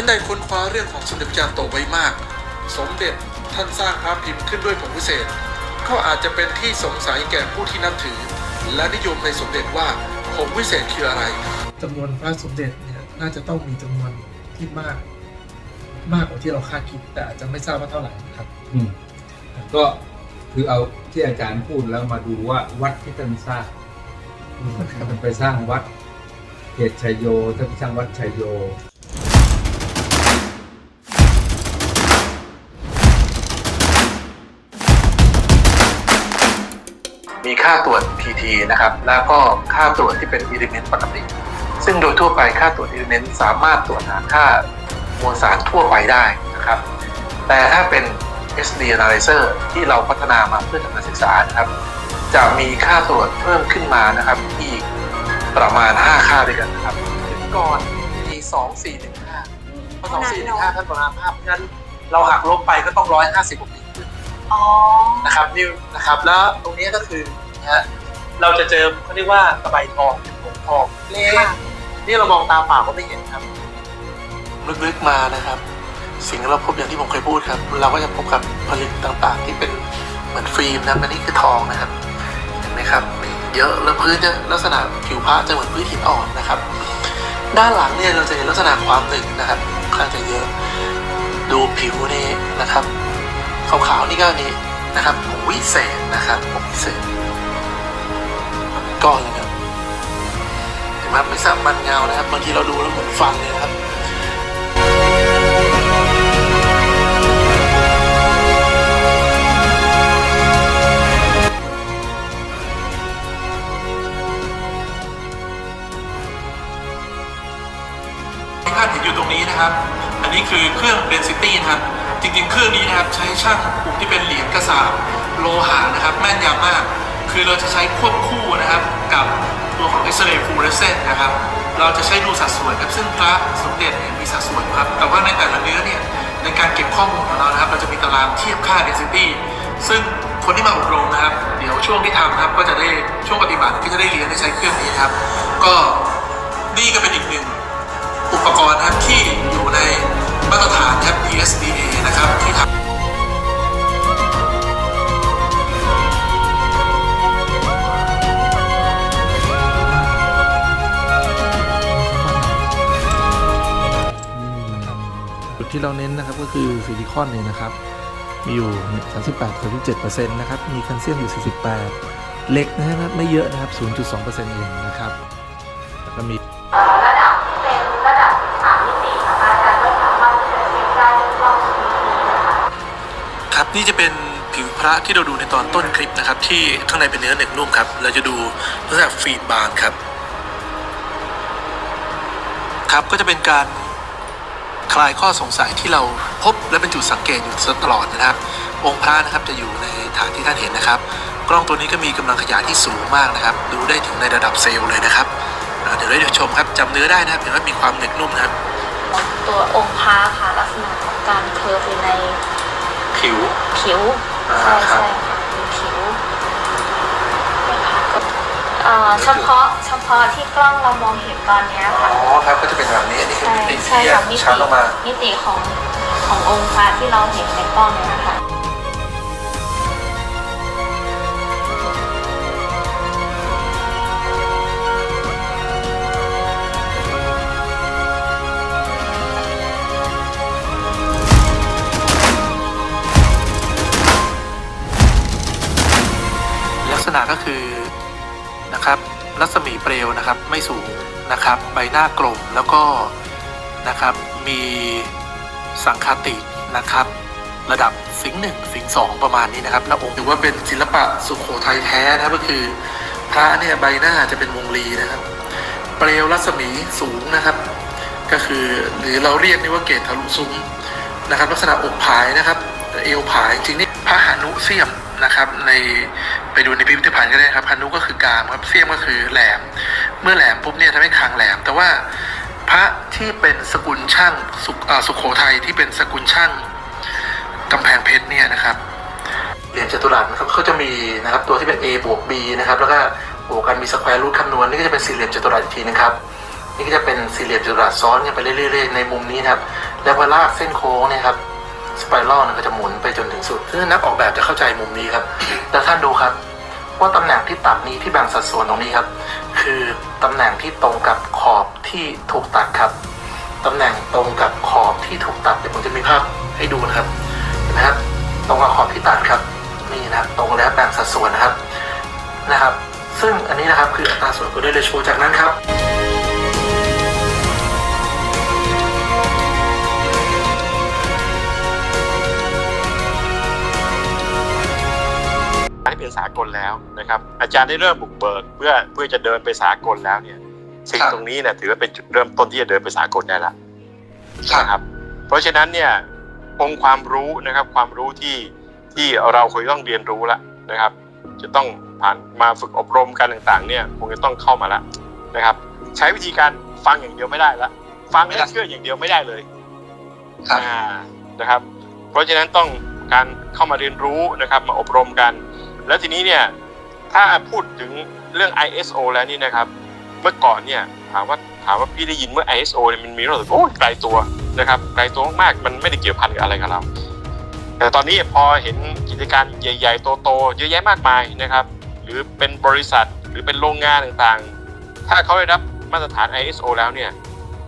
านได้ค้นคว้าเรื่องของสมเด็จพระจารย์โตไว้มาก สมเด็จท่านสร้างพระพิมพ์ขึ้นด้วยผงวิเศษ ก็อาจจะเป็นที่สงสัยแก่ผู้ที่นับถือ และนิยมในสมเด็จว่าผงวิเศษคืออะไรจำนวนพระสมเด็จเนี่ยน่าจะต้องมีจำนวนที่มาก มากกว่าที่เราคาดคิด แต่อาจจะไม่ทราบว่าเท่าไหร่นะครับอืมก็คือเอาที่อาจารย์พูดแล้วมาดูว่าวัดที่ท่านสร้างท่านไปสร้างวัดเกตชัยโยท่านไปสร้างวัดชัยโย มีค่าตรวจ PT นะครับ แล้วก็ค่าตรวจที่เป็น element ปกติ ซึ่งโดยทั่วไปค่าตรวจ element สามารถตรวจหาค่ามวลสารทั่วไปได้นะครับ แต่ถ้าเป็น SD analyzer ที่เราพัฒนามาเพื่อทำการศึกษานะครับ จะมีค่าตรวจเพิ่มขึ้นมานะครับ อีกประมาณ 5 ค่าด้วยกันนะครับถึงก่อนปี2415เพราะ2415ท่านประมาณภาพเพราะฉะนั้นเราหักลบไปก็ต้อง 150กว่าปีขึ้ นอ๋อนะครับนี่นะครับแล้วตรงนี้ก็คือนะฮะเราจะเจอเขาเรียกว่าตะไบทองเป็นผงทองเล็กค่ะนี่เรามองตาเปล่าก็ไม่เห็นครับลึกๆมานะครับ สิ่งที่เราพบอย่างที่ผมเคยพูดครับ เราก็จะพบกับผลึกต่างๆ ที่เป็นเหมือนฟิล์มนะอันนี้คือทองนะครับเห็นไหมครับมีเยอะแล้วพื้นจะลักษณะผิวพระจะเหมือนพื้นหินอ่อนนะครับ ด้านหลังเนี่ยเราจะเห็นลักษณะความหนึบนะครับค่อนข้างจะเยอะ ดูผิวนี่นะครับ ขาวๆนี่ก็นี่นะครับผงวิเศษนะครับผงวิเศษก้อนเลยครับเห็นไหมไม่สับมันเงานะครับบางทีเราดูแล้วเหมือนฟันเลยนะครับที่ท่านเห็นอยู่ตรงนี้นะครับ อันนี้คือเครื่อง density นะครับ จริงๆ เครื่องนี้นะครับใช้ช่างกลุ่มที่เป็นเหรียญกระสาบโลหะนะครับแม่นยำมาก คือเราจะใช้ควบคู่นะครับกับตัวของ X-ray fluorescent นะครับเราจะใช้ดูสัดส่วนครับซึ่งพระสมเด็จเนี่ยมีสัดส่วนครับแต่ว่าในแต่ละเนื้อเนี่ยในการเก็บข้อมูลของเรานะครับ เราจะมีตารางเทียบค่า density ซึ่งคนที่มาอบรมนะครับ เดี๋ยวช่วงที่ทำนะครับก็จะได้ช่วงปฏิบัติก็จะได้เรียนได้ใช้เครื่องนี้ครับ ก็นี่ก็เป็นอีกหนึ่งอุปกรณ์นะครับที่อยู่ใน็คือซิลิคอนเนี่ยนะครับ มีอยู่ 38 37%นะครับ มีแคลเซียมอยู่ 48เล็กนะครับไม่เยอะนะครับ 0.2%เองนะครับแล้วก็มีระดับที่เป็นระดับสามมิติอาจารย์เล่าถึงการที่จะซีนได้ในกล้องที่นี้ครับนี่จะเป็นผิวพระที่เราดูในตอนต้นคลิปนะครับ ที่ข้างในเป็นเนื้อเหนึ่งนุ่มครับ เราจะดูลักษณะฟีดบางครับ ครับก็จะเป็นการ คลายข้อสงสัยที่เราพบและเป็นจุดสังเกตอยู่ตลอดนะครับ องค์พระนะครับจะอยู่ในฐานที่ท่านเห็นนะครับ กล้องตัวนี้ก็มีกำลังขยายที่สูงมากนะครับ ดูได้ถึงในระดับเซลล์เลยนะครับอ่าเดี๋ยวได้ชมครับจำเนื้อได้นะครับเห็นว่ามีความหนึบนุ่มนะครับ ตัวองค์พระค่ะลักษณะของการเคอร์ฟอยู่ในผิวผิวอ่าใช่ครัใช่บค่ะมีผิวนะคะก็เอ่อเฉพาะเฉ พาะที่กล้องเรามองเห็นตอนเนี้ยอ๋ค่ะ อครับก็จะเป็นแบบนี้อันนี้คือใช่มิติใช่ที่ค่ะมิชัติดลงมามิติของขององค์พระที่เราเห็นในกล้องเนี่ยค่ะลักษณะก็คือนะครับ รัศมีเปลวนะครับไม่สูงนะครับ ใบหน้ากลมแล้วก็นะครับมีสังคตินะครับ ระดับสิงหนึ่งสิงสองประมาณนี้นะครับแล้วองค์ถือว่าเป็นศิลปะสุโขทัยแท้นะครับก็คือพระเนี่ยใบหน้าจะเป็นวงรีนะครับ เปลวรัศมีสูงนะครับ ก็คือหรือเราเรียกนี่ว่าเกตทะลุซุ้มนะครับ ลักษณะอกผายนะครับ เอวผายจริงนี่พระหานุเสียม นะครับ ในไปดูในพิพิธภัณฑ์ก็ได้ครับหานุก็คือกามครับเสียมก็คือแหลม เมื่อแหลมปุ๊บเนี่ยทำให้คางแหลม แต่ว่าพระที่เป็นสกุลช่างสุสุโขทัยที่เป็นสกุลช่างกำแพงเพชรเนี่ยนะครับเหรียญจัตุรัสนะครับเขาจะมีนะครับตัวที่เป็น a บวก b นะครับแล้วก็บวกกันมีสแควร์รูทคำนวณนี่ก็จะเป็นสี่เหลี่ยมจัตุรัสอีกทีนะครับนี่ก็จะเป็นสี่เหลี่ยมจัตุรัสซ้อนกันไปเรื่อยๆในมุมนี้นะครับแล้วพอลากเส้นโค้งเนี่ยครับ สไปรัลนี่ยก็จะหมุนไปจนถึงสุดซึ่งนักออกแบบจะเข้าใจมุมนี้ครับแล้วท่านดูครับ ว่าตำแหน่งที่ต่ำนี้ที่แบ่งสัดส่วนตรงนี้ครับ คือตำแหน่งที่ตรงกับขอบที่ถูกตัดครับตำแหน่งตรงกับขอบที่ถูกตัดเดี๋ยวผมจะมีภาพให้ดูนะครับเห็นไหมครับตรงกับขอบที่ตัดครับนี่นะครับตรงแล้วแบ่งสัดส่วนนะครับนะครับ ซึ่งอันนี้นะครับคืออัตราส่วนตัวเรโชจากนั้นครับ ลแล้วนะครับ อาจารย์ได้เริ่มบุกเบิก เพื่อเพื่อจะเดินไปสากลแล้วเนี่ยสิ่งครับตรงนี้เนี่ยถือว่าเป็นจุดเริ่มต้นที่จะเดินไปสากลได้ละครับนะครับ เพราะฉะนั้นเนี่ยองค์ความรู้นะครับความรู้ที่ที่เราควรต้องเรียนรู้ละนะครับ จะต้องผ่านมาฝึกอบรมกันต่างๆ เนี่ยคงจะต้องเข้ามาละนะครับ ใช้วิธีการฟังอย่างเดียวไม่ได้ละฟังและเชื่ออย่างเดียวไม่ได้เลยครับอ่านะครับ เพราะฉะนั้นต้องการเข้ามาเรียนรู้นะครับ มาอบรมกัน แล้วทีนี้เนี่ยถ้าพูดถึงเรื่อง ISO แล้วนี่นะครับ เมื่อก่อนเนี่ยถามว่าถามว่าพี่ได้ยินเมื่อ ISO เนี่ยมันมีรู้สึกโอ้ไกลตัวนะครับไกลตัวมากมันไม่ได้เกี่ยวพันกับอะไรกับเราแต่ตอนนี้พอเห็นกิจการใหญ่ ๆ โตๆเยอะแยะมากมายนะครับ หรือเป็นบริษัทหรือเป็นโรงงานต่างๆ ถ้าเขาได้รับมาตรฐาน ISO แล้วเนี่ย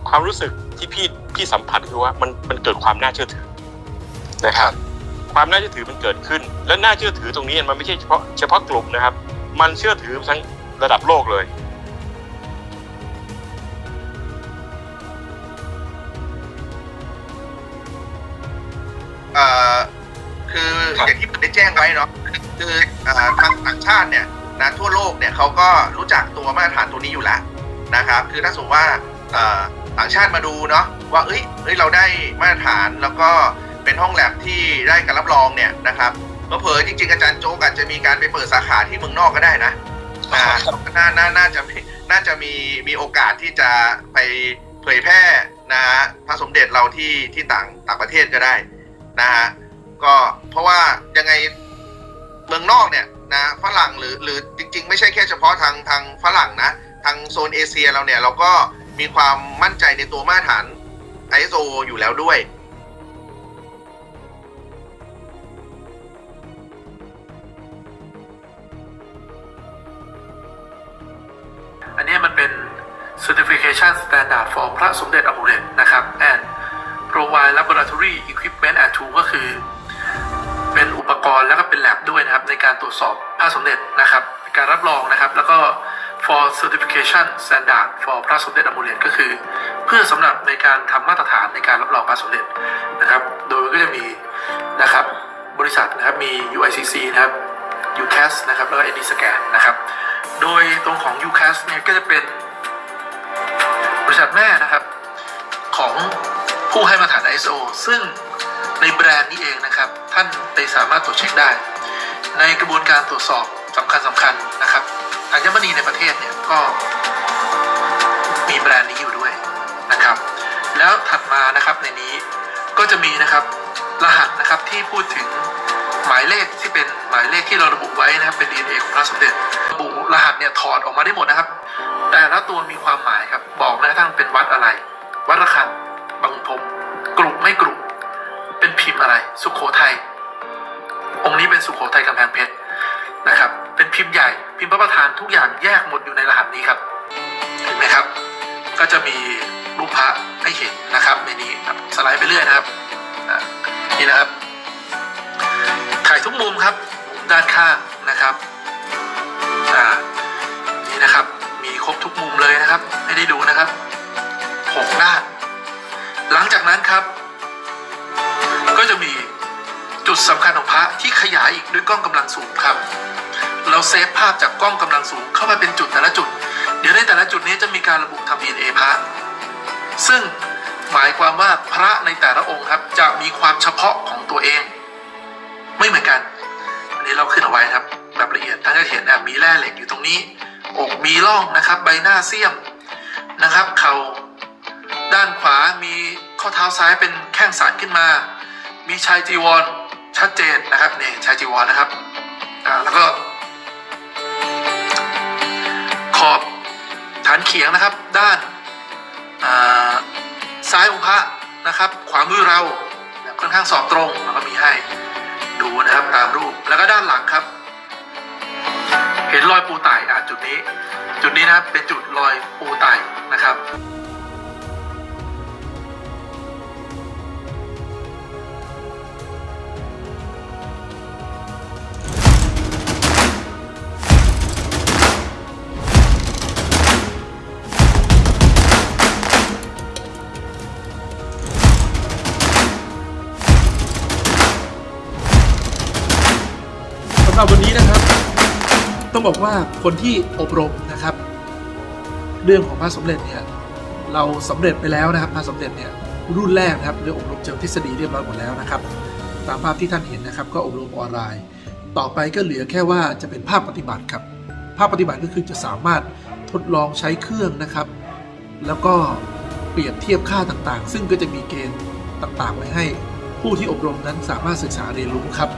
ความรู้สึกที่พี่พี่สัมผัสคือว่ามันมันเกิดความน่าเชื่อถือนะครับ ความน่าเชื่อถือมันเกิดขึ้น และน่าเชื่อถือตรงนี้มันไม่ใช่เฉพาะเฉพาะกลุ่มนะครับ มันเชื่อถือทั้งระดับโลกเลยเอ่อคืออย่างที่ผมได้แจ้งไว้เนาะคือเอ่อทางต่างชาติเนี่ยนะทั่วโลกเนี่ยเขาก็รู้จักตัวมาตรฐานตัวนี้อยู่แล้วนะครับ คือถ้าสมมติว่าเอ่อต่างชาติมาดูเนาะว่าเอ้ยเอ้ยเราได้มาตรฐานแล้วก็ เป็นห้องแลบที่ได้การรับรองเนี่ยนะครับเผลอๆจริง ๆ อาจารย์โจ๊กอาจจะมีการไปเปิดสาขาที่เมืองนอกก็ได้นะอ่าน่าน่าน่าจะมีน่าจะมีมีโอกาสที่จะไปเผยแพร่นะพระสมเด็จเราที่ที่ต่างต่างประเทศก็ได้นะฮะก็เพราะว่ายังไงเมืองนอกเนี่ยนะฝรั่งหรือหรือจริง ๆ ไม่ใช่แค่เฉพาะทางทางฝรั่งนะ ทางโซนเอเชียเราเนี่ยเราก็มีความมั่นใจในตัวมาตรฐาน ISO อยู่แล้วด้วย certification standard for พระสมเด็จอมุเรตนะครับ and provide laboratory equipment and tool ก็คือ เป็นอุปกรณ์แล้วก็เป็น lab ด้วยนะครับ ในการตรวจสอบพระสมเด็จนะครับการรับรองนะครับ แล้วก็ for certification standard for พระสมเด็จอมุเรตก็คือ เพื่อสำหรับในการทำมาตรฐานในการรับรองพระสมเด็จนะครับ โดยก็จะมีนะครับบริษัทนะครับมี UICC นะครับ UCAS นะครับแล้วก็ ND Scan นะครับ โดยตรงของ UCAS เนี่ยก็จะเป็น บริษัทแม่นะครับของผู้ให้มาตรฐาน ISO ซึ่งในแบรนด์นี้เองนะครับ ท่านไปสามารถตรวจเช็คได้ ในกระบวนการตรวจสอบสำคัญสำคัญๆนะครับอัญมณีในประเทศเนี่ยก็มีแบรนด์นี้อยู่ด้วยนะครับ แล้วถัดมานะครับในนี้ก็จะมีนะครับรหัสนะครับที่พูดถึงหมายเลขที่เป็นหมายเลขที่เราระบุไว้นะครับเป็น DNA ของพระสมเด็จระบุรหัสเนี่ยถอดออกมาได้หมดนะครับ แต่ละตัวมีความหมายครับ บอกนะทั้งเป็นวัดอะไร วัดระฆังบางพมกรุไม่กรุเป็นพิมพ์อะไร สุโขทัยองค์นี้เป็นสุโขทัยกำแพงเพชรนะครับ เป็นพิมพ์ใหญ่พิมพ์พระประธานทุกอย่างแยกหมดอยู่ในรหัสนี้ครับ เห็นไหมครับ ก็จะมีรูปพระให้เห็นนะครับในนี้ครับสไลด์ไปเรื่อยนะครับนี่นะครับถ่ายทุกมุมครับ ด้านข้างนะครับ ครบทุกมุมเลยนะครับ ให้ได้ดูนะครับหกด้านหลังจากนั้นครับ ก็จะมีจุดสำคัญของพระที่ขยายอีกด้วยกล้องกำลังสูงครับ เราเซฟภาพจากกล้องกำลังสูงเข้ามาเป็นจุดแต่ละจุด เดี๋ยวในแต่ละจุดนี้จะมีการระบุทำ DNA พระซึ่งหมายความว่าพระในแต่ละองค์ครับจะมีความเฉพาะของตัวเอง ไม่เหมือนกัน อันนี้เราขึ้นเอาไว้ครับแบบละเอียดท่านจะเห็นอะมีแร่เหล็กอยู่ตรงนี้ อกมีร่องนะครับ ใบหน้าเสี้ยมนะครับ เข่าด้านขวามีข้อเท้าซ้ายเป็นแข้งสานขึ้นมา มีชายจีวรชัดเจนนะครับนี่ชายจีวรนะครับแล้วก็ขอบฐานเขียงนะครับ ด้านาซ้ายองค์พระนะครับ ขวามือเราค่อนข้างสอบตรงแล้วก็มีให้ดูนะครับตามรูปแล้วก็ด้านหลังครับ เห็นรอยปูไต่ จุดนี้ จุดนี้นะครับเป็นจุดลอยปูไต่นะครับ ต้องบอกว่าคนที่อบรมนะครับ เรื่องของพระสมเด็จเนี่ยเราสำเร็จไปแล้วนะครับพระสมเด็จเนี่ยรุ่นแรกนะครับเรื่องอบรมเชิงทฤษฎีเรียบร้อยหมดแล้วนะครับ ตามภาพที่ท่านเห็นนะครับ ก็อบรมออนไลน์ ต่อไปก็เหลือแค่ว่าจะเป็นภาพปฏิบัติครับ ภาพปฏิบัติก็คือจะสามารถทดลองใช้เครื่องนะครับ แล้วก็เปรียบเทียบค่าต่างๆ ซึ่งก็จะมีเกณฑ์ต่างๆ ไว้ให้ผู้ที่อบรมนั้นสามารถศึกษาเรียนรู้ครับ